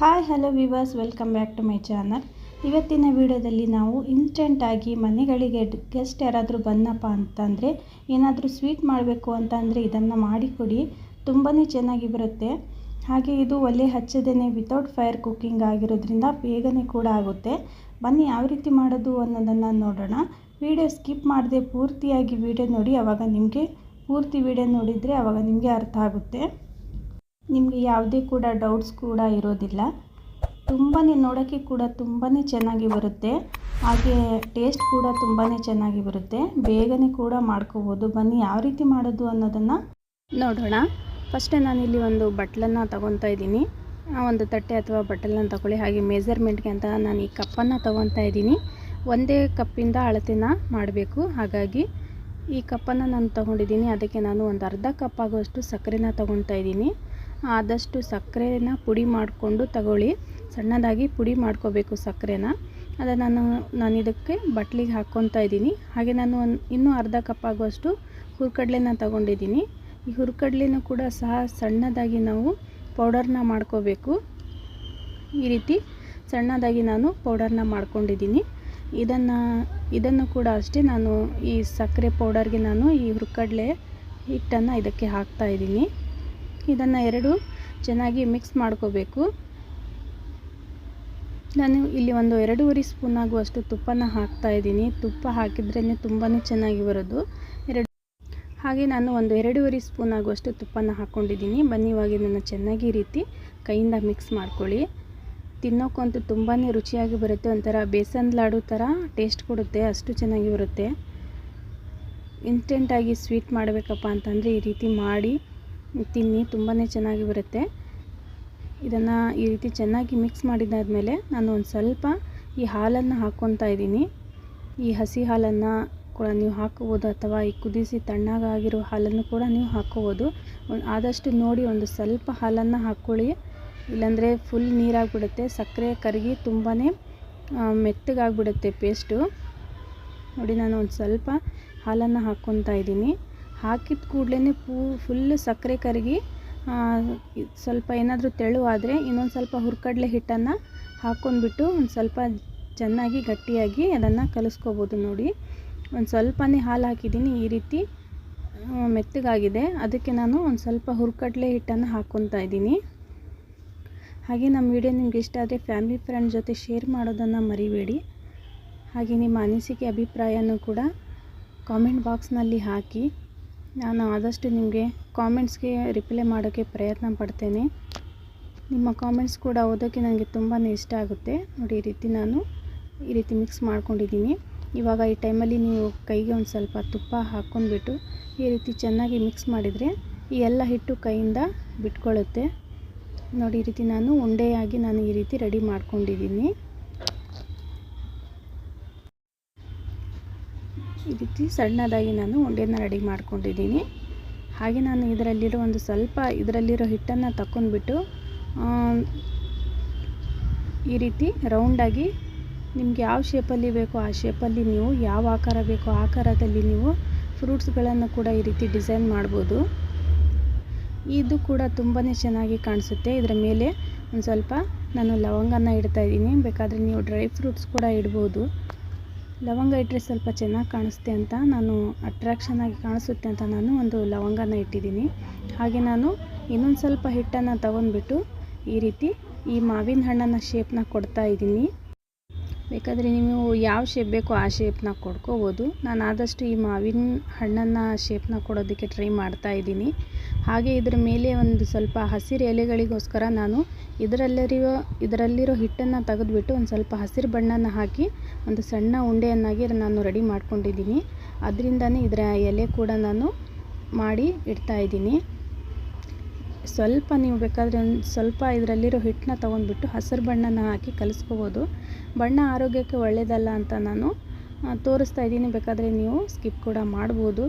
Hi hello viewers welcome back to my channel ಇವತ್ತಿನ ವಿಡಿಯೋದಲ್ಲಿ ನಾವು ಇನ್ಸ್ಟೆಂಟಾಗಿ ಮನೆಗಳಿಗೆ ಗೆಸ್ಟ್ ಯಾರಾದರೂ ಬಂದಪ್ಪ ಅಂತಂದರೆ, ಏನಾದರೂ ಸ್ವೀಟ್ ಮಾಡಬೇಕು ಅಂತಂದರೆ ಇದನ್ನು ಮಾಡಿಕೊಡಿ ತುಂಬಾ ಚೆನ್ನಾಗಿ ಬರುತ್ತೆ. ಹಾಗೆ ಇದು ಒಲೆ ಹಚ್ಚದೇ ವಿತೌಟ್ ಫೈರ್ ಕುಕ್ಕಿಂಗ್ ಆಗಿರೋದ್ರಿಂದ ಬೇಗನೆ ಕೂಡ ಆಗುತ್ತೆ. ಬನ್ನಿ, ಯಾವ ರೀತಿ ಮಾಡೋದು ಅನ್ನೋದನ್ನು ನೋಡೋಣ. ವಿಡಿಯೋ ಸ್ಕಿಪ್ ಮಾಡದೆ ಪೂರ್ತಿಯಾಗಿ ವಿಡಿಯೋ ನೋಡಿ. ಆವಾಗ ನಿಮಗೆ ಪೂರ್ತಿ ವಿಡಿಯೋ ನೋಡಿದರೆ ಆವಾಗ ನಿಮಗೆ ಅರ್ಥ ಆಗುತ್ತೆ. ನಿಮಗೆ ಯಾವುದೇ ಕೂಡ ಡೌಟ್ಸ್ ಕೂಡ ಇರೋದಿಲ್ಲ. ತುಂಬಾ ನೋಡೋಕ್ಕೆ ಕೂಡ ತುಂಬಾ ಚೆನ್ನಾಗಿ ಬರುತ್ತೆ. ಹಾಗೆ ಟೇಸ್ಟ್ ಕೂಡ ತುಂಬಾ ಚೆನ್ನಾಗಿ ಬರುತ್ತೆ. ಬೇಗನೆ ಕೂಡ ಮಾಡ್ಕೋಬೋದು. ಬನ್ನಿ, ಯಾವ ರೀತಿ ಮಾಡೋದು ಅನ್ನೋದನ್ನು ನೋಡೋಣ. ಫಸ್ಟೇ ನಾನಿಲ್ಲಿ ಒಂದು ಬಟ್ಲನ್ನು ತಗೊತಾ ಇದ್ದೀನಿ. ಒಂದು ತಟ್ಟೆ ಅಥವಾ ಬಟ್ಟಲನ್ನು ತಗೊಳ್ಳಿ. ಹಾಗೆ ಮೆಜರ್ಮೆಂಟ್ಗೆ ಅಂತ ನಾನು ಈ ಕಪ್ಪನ್ನು ತೊಗೊತಾ ಇದ್ದೀನಿ. ಒಂದೇ ಕಪ್ಪಿಂದ ಅಳತೆನ ಮಾಡಬೇಕು. ಹಾಗಾಗಿ ಈ ಕಪ್ಪನ್ನು ನಾನು ತೊಗೊಂಡಿದ್ದೀನಿ. ಅದಕ್ಕೆ ನಾನು ಒಂದು ಅರ್ಧ ಕಪ್ ಆಗುವಷ್ಟು ಸಕ್ಕರೆನ ತೊಗೊತಾ ಇದ್ದೀನಿ. ಆದಷ್ಟು ಸಕ್ಕರೆನ ಪುಡಿ ಮಾಡಿಕೊಂಡು ತಗೊಳ್ಳಿ. ಸಣ್ಣದಾಗಿ ಪುಡಿ ಮಾಡ್ಕೋಬೇಕು ಸಕ್ಕರೆನ. ಅದು ನಾನು ನಾನು ಇದಕ್ಕೆ ಬಟ್ಲಿಗೆ ಹಾಕ್ಕೊತಾ ಇದ್ದೀನಿ. ಹಾಗೆ ನಾನು ಒಂದು, ಇನ್ನೂ ಅರ್ಧ ಕಪ್ ಆಗುವಷ್ಟು ಹುರ್ಕಡ್ಲೆನ ತಗೊಂಡಿದ್ದೀನಿ. ಈ ಹುರ್ಕಡ್ಲೆನೂ ಕೂಡ ಸಹ ಸಣ್ಣದಾಗಿ ನಾವು ಪೌಡರ್ನ ಮಾಡ್ಕೋಬೇಕು. ಈ ರೀತಿ ಸಣ್ಣದಾಗಿ ನಾನು ಪೌಡರ್ನ ಮಾಡ್ಕೊಂಡಿದ್ದೀನಿ. ಇದನ್ನು ಇದನ್ನು ಕೂಡ ಅಷ್ಟೇ ನಾನು ಈ ಸಕ್ಕರೆ ಪೌಡರ್ಗೆ ನಾನು ಈ ಹುರ್ಕಡ್ಲೆ ಹಿಟ್ಟನ್ನು ಇದಕ್ಕೆ ಹಾಕ್ತಾ ಇದ್ದೀನಿ. ಇದನ್ನು ಎರಡು ಚೆನ್ನಾಗಿ ಮಿಕ್ಸ್ ಮಾಡ್ಕೋಬೇಕು. ನಾನು ಇಲ್ಲಿ ಒಂದು ಎರಡೂವರೆ ಸ್ಪೂನ್ ಆಗುವಷ್ಟು ತುಪ್ಪನ ಹಾಕ್ತಾ ಇದ್ದೀನಿ. ತುಪ್ಪ ಹಾಕಿದ್ರೇ ತುಂಬಾ ಚೆನ್ನಾಗಿ ಬರೋದು. ಎರಡು ಹಾಗೆ ನಾನು ಒಂದು ಎರಡೂವರೆ ಸ್ಪೂನ್ ಆಗುವಷ್ಟು ತುಪ್ಪನ ಹಾಕ್ಕೊಂಡಿದ್ದೀನಿ ಬನ್ನಿ, ಇವಾಗ ಇದನ್ನು ಚೆನ್ನಾಗಿ ರೀತಿ ಕೈಯಿಂದ ಮಿಕ್ಸ್ ಮಾಡ್ಕೊಳ್ಳಿ. ತಿನ್ನೋಕ್ಕಂತೂ ತುಂಬಾ ರುಚಿಯಾಗಿ ಬರುತ್ತೆ. ಒಂಥರ ಬೇಸನ್ ಲಾಡು ಥರ ಟೇಸ್ಟ್ ಕೊಡುತ್ತೆ. ಅಷ್ಟು ಚೆನ್ನಾಗಿ ಬರುತ್ತೆ. ಇನ್ಸ್ಟೆಂಟಾಗಿ ಸ್ವೀಟ್ ಮಾಡಬೇಕಪ್ಪ ಅಂತಂದರೆ ಈ ರೀತಿ ಮಾಡಿ. ತಿನ್ನಿ ತುಂಬಾ ಚೆನ್ನಾಗಿ ಬರುತ್ತೆ. ಇದನ್ನು ಈ ರೀತಿ ಚೆನ್ನಾಗಿ ಮಿಕ್ಸ್ ಮಾಡಿದಾದಮೇಲೆ ನಾನು ಒಂದು ಸ್ವಲ್ಪ ಈ ಹಾಲನ್ನು ಹಾಕ್ಕೊತಾ ಇದ್ದೀನಿ. ಈ ಹಸಿ ಹಾಲನ್ನು ಕೂಡ ನೀವು ಹಾಕ್ಕೋಬೋದು ಅಥವಾ ಈ ಕುದಿಸಿ ತಣ್ಣಗಾಗಿರೋ ಹಾಲನ್ನು ಕೂಡ ನೀವು ಹಾಕ್ಕೋಬೋದು ಆದಷ್ಟು ನೋಡಿ ಒಂದು ಸ್ವಲ್ಪ ಹಾಲನ್ನು ಹಾಕ್ಕೊಳ್ಳಿ ಇಲ್ಲಾಂದರೆ ಫುಲ್ ನೀರಾಗಿಬಿಡುತ್ತೆ. ಸಕ್ಕರೆ ಕರಗಿ ತುಂಬಾ ಮೆತ್ತಗಾಗ್ಬಿಡುತ್ತೆ ಪೇಸ್ಟು ನೋಡಿ ನಾನು ಒಂದು ಸ್ವಲ್ಪ ಹಾಲನ್ನು ಹಾಕ್ಕೊತಾ ಇದ್ದೀನಿ. ಹಾಕಿದ ಕೂಡಲೇ ಪೂ ಫುಲ್ಲು ಸಕ್ಕರೆ ಕರಗಿ ಸ್ವಲ್ಪ ಏನಾದರೂ ತೆಳುವಾದರೆ ಇನ್ನೊಂದು ಸ್ವಲ್ಪ ಹುರ್ಕಡಲೆ ಹಿಟ್ಟನ್ನು ಹಾಕ್ಕೊಂಡ್ಬಿಟ್ಟು ಒಂದು ಸ್ವಲ್ಪ ಚೆನ್ನಾಗಿ ಗಟ್ಟಿಯಾಗಿ ಅದನ್ನು ಕಲಿಸ್ಕೋಬೋದು ನೋಡಿ. ಒಂದು ಸ್ವಲ್ಪನೇ ಹಾಲು ಹಾಕಿದ್ದೀನಿ ಈ ರೀತಿ ಮೆತ್ತಗಾಗಿದೆ. ಅದಕ್ಕೆ ನಾನು ಒಂದು ಸ್ವಲ್ಪ ಹುರ್ಕಡಲೆ ಹಿಟ್ಟನ್ನು ಹಾಕ್ಕೊತಾ ಇದ್ದೀನಿ. ಹಾಗೆ ನಮ್ಮ ವಿಡಿಯೋ ನಿಮ್ಗೆ ಇಷ್ಟ ಆದರೆ ಫ್ಯಾಮಿಲಿ ಫ್ರೆಂಡ್ ಜೊತೆ ಶೇರ್ ಮಾಡೋದನ್ನು ಮರಿಬೇಡಿ. ಹಾಗೆ ನಿಮ್ಮ ಅನಿಸಿಕೆ, ಅಭಿಪ್ರಾಯನೂ ಕೂಡ ಕಾಮೆಂಟ್ ಬಾಕ್ಸ್ನಲ್ಲಿ ಹಾಕಿ. ನಾನು ಆದಷ್ಟು ನಿಮಗೆ ಕಾಮೆಂಟ್ಸ್ಗೆ ರಿಪ್ಲೈ ಮಾಡೋಕ್ಕೆ ಪ್ರಯತ್ನ ಪಡ್ತೇನೆ. ನಿಮ್ಮ ಕಾಮೆಂಟ್ಸ್ ಕೂಡ ಓದೋಕ್ಕೆ ನನಗೆ ತುಂಬಾ ಇಷ್ಟ ಆಗುತ್ತೆ. ನೋಡಿ, ಈ ರೀತಿ ನಾನು ಈ ರೀತಿ ಮಿಕ್ಸ್ ಮಾಡ್ಕೊಂಡಿದ್ದೀನಿ. ಇವಾಗ ಈ ಟೈಮಲ್ಲಿ ನೀವು ಕೈಗೆ ಒಂದು ಸ್ವಲ್ಪ ತುಪ್ಪ ಹಾಕ್ಕೊಂಡ್ಬಿಟ್ಟು ಈ ರೀತಿ ಚೆನ್ನಾಗಿ ಮಿಕ್ಸ್ ಮಾಡಿದರೆ ಈ ಎಲ್ಲ ಹಿಟ್ಟು ಕೈಯಿಂದ ಬಿಟ್ಕೊಳ್ಳುತ್ತೆ. ನೋಡಿ, ಈ ರೀತಿ ನಾನು ಉಂಡೆಯಾಗಿ ನಾನು ಈ ರೀತಿ ರೆಡಿ ಮಾಡ್ಕೊಂಡಿದ್ದೀನಿ. ಈ ರೀತಿ ಸಣ್ಣದಾಗಿ ನಾನು ಉಂಡೆನ ರೆಡಿ ಮಾಡ್ಕೊಂಡಿದ್ದೀನಿ. ಹಾಗೆ ನಾನು ಇದರಲ್ಲಿರೋ ಒಂದು ಸ್ವಲ್ಪ ಇದರಲ್ಲಿರೋ ಹಿಟ್ಟನ್ನು ತಗೊಂಡ್ಬಿಟ್ಟು ಈ ರೀತಿ ರೌಂಡಾಗಿ ನಿಮ್ಗೆ ಯಾವ ಶೇಪಲ್ಲಿ ಬೇಕೋ ಆ ಶೇಪಲ್ಲಿ ನೀವು ಯಾವ ಆಕಾರ ಬೇಕೋ ಆಕಾರದಲ್ಲಿ ನೀವು ಫ್ರೂಟ್ಸ್ಗಳನ್ನು ಕೂಡ ಈ ರೀತಿ ಡಿಸೈನ್ ಮಾಡ್ಬೋದು. ಇದು ಕೂಡ ತುಂಬಾ ಚೆನ್ನಾಗಿ ಕಾಣಿಸುತ್ತೆ. ಇದರ ಮೇಲೆ ಒಂದು ಸ್ವಲ್ಪ ನಾನು ಲವಂಗನ ಇಡ್ತಾ ಇದ್ದೀನಿ. ಬೇಕಾದರೆ ನೀವು ಡ್ರೈ ಫ್ರೂಟ್ಸ್ ಕೂಡ ಇಡ್ಬೋದು. ಲವಂಗ ಇಟ್ಟರೆ ಸ್ವಲ್ಪ ಚೆನ್ನಾಗಿ ಕಾಣಿಸುತ್ತೆ ಅಂತ ನಾನು ಅಟ್ರ್ಯಾಕ್ಷನ್ ಆಗಿ ಕಾಣಿಸುತ್ತೆ ಅಂತ ನಾನು ಒಂದು ಲವಂಗನ ಇಟ್ಟಿದ್ದೀನಿ. ಹಾಗೆ ನಾನು ಇನ್ನೊಂದು ಸ್ವಲ್ಪ ಹಿಟ್ಟನ್ನು ತಗೊಂಡ್ಬಿಟ್ಟು ಈ ರೀತಿ ಈ ಮಾವಿನ ಹಣ್ಣನ್ನು ಶೇಪ್ನ ಕೊಡ್ತಾ ಇದ್ದೀನಿ. ಬೇಕಾದರೆ ನೀವು ಯಾವ ಶೇಪ್ ಬೇಕೋ ಆ ಶೇಪ್ನ ಕೊಡ್ಕೋಬೋದು. ನಾನು ಆದಷ್ಟು ಈ ಮಾವಿನ ಹಣ್ಣನ್ನು ಶೇಪ್ನ ಕೊಡೋದಕ್ಕೆ ಟ್ರೈ ಮಾಡ್ತಾ ಇದ್ದೀನಿ. ಹಾಗೆ ಇದರ ಮೇಲೆ ಒಂದು ಸ್ವಲ್ಪ ಹಸಿರು ಎಲೆಗಳಿಗೋಸ್ಕರ ನಾನು ಇದರಲ್ಲಿರೋ ಇದರಲ್ಲಿರೋ ಹಿಟ್ಟನ್ನು ತೆಗೆದುಬಿಟ್ಟು ಒಂದು ಸ್ವಲ್ಪ ಹಸಿರು ಬಣ್ಣನ ಹಾಕಿ ಒಂದು ಸಣ್ಣ ಉಂಡೆಯನ್ನಾಗಿ ನಾನು ರೆಡಿ ಮಾಡ್ಕೊಂಡಿದ್ದೀನಿ. ಅದರಿಂದನೇ ಇದರ ಎಲೆ ಕೂಡ ನಾನು ಮಾಡಿ ಇಡ್ತಾಯಿದ್ದೀನಿ ಸ್ವಲ್ಪ ನೀವು ಬೇಕಾದರೆ ಒಂದು ಸ್ವಲ್ಪ ಇದರಲ್ಲಿರೋ ಹಿಟ್ಟನ್ನ ತೊಗೊಂಡ್ಬಿಟ್ಟು ಹಸಿರು ಬಣ್ಣನ ಹಾಕಿ ಕಲಿಸ್ಕೋಬೋದು. ಬಣ್ಣ ಆರೋಗ್ಯಕ್ಕೆ ಒಳ್ಳೆಯದಲ್ಲ ಅಂತ ನಾನು ತೋರಿಸ್ತಾ ಇದ್ದೀನಿ. ಬೇಕಾದರೆ ನೀವು ಸ್ಕಿಪ್ ಕೂಡ ಮಾಡ್ಬೋದು.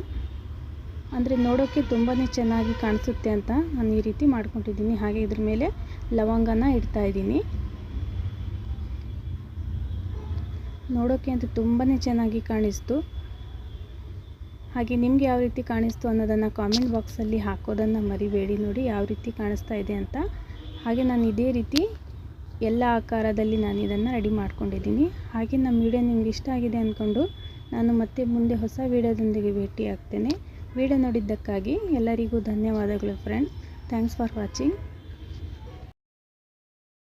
ಅಂದರೆ ನೋಡೋಕ್ಕೆ ತುಂಬಾ ಚೆನ್ನಾಗಿ ಕಾಣಿಸುತ್ತೆ ಅಂತ ನಾನು ಈ ರೀತಿ ಮಾಡ್ಕೊಂಡಿದ್ದೀನಿ ಹಾಗೆ ಇದ್ರ ಮೇಲೆ ಲವಂಗನ ಇಡ್ತಾಯಿದ್ದೀನಿ ನೋಡೋಕ್ಕೆ ಅಂತೂ ತುಂಬಾ ಚೆನ್ನಾಗಿ ಕಾಣಿಸ್ತು. ಹಾಗೆ ನಿಮ್ಗೆ ಯಾವ ರೀತಿ ಕಾಣಿಸ್ತು ಅನ್ನೋದನ್ನು ಕಾಮೆಂಟ್ ಬಾಕ್ಸಲ್ಲಿ ಹಾಕೋದನ್ನು ಮರಿಬೇಡಿ ನೋಡಿ ಯಾವ ರೀತಿ ಕಾಣಿಸ್ತಾ ಇದೆ ಅಂತ. ಹಾಗೆ ನಾನು ಇದೇ ರೀತಿ ಎಲ್ಲ ಆಕಾರದಲ್ಲಿ ನಾನು ಇದನ್ನು ರೆಡಿ ಮಾಡ್ಕೊಂಡಿದ್ದೀನಿ. ಹಾಗೆ ನಮ್ಮ ವಿಡಿಯೋ ನಿಮ್ಗೆ ಇಷ್ಟ ಆಗಿದೆ ಅಂದ್ಕೊಂಡು ನಾನು ಮತ್ತೆ ಮುಂದೆ ಹೊಸ ವಿಡಿಯೋದೊಂದಿಗೆ ಭೇಟಿ ಆಗ್ತೇನೆ ವಿಡಿಯೋ ನೋಡಿದ್ದಕ್ಕಾಗಿ ಎಲ್ಲರಿಗೂ ಧನ್ಯವಾದಗಳು ಫ್ರೆಂಡ್ಸ್ ಥ್ಯಾಂಕ್ಸ್ ಫಾರ್ ವಾಚಿಂಗ್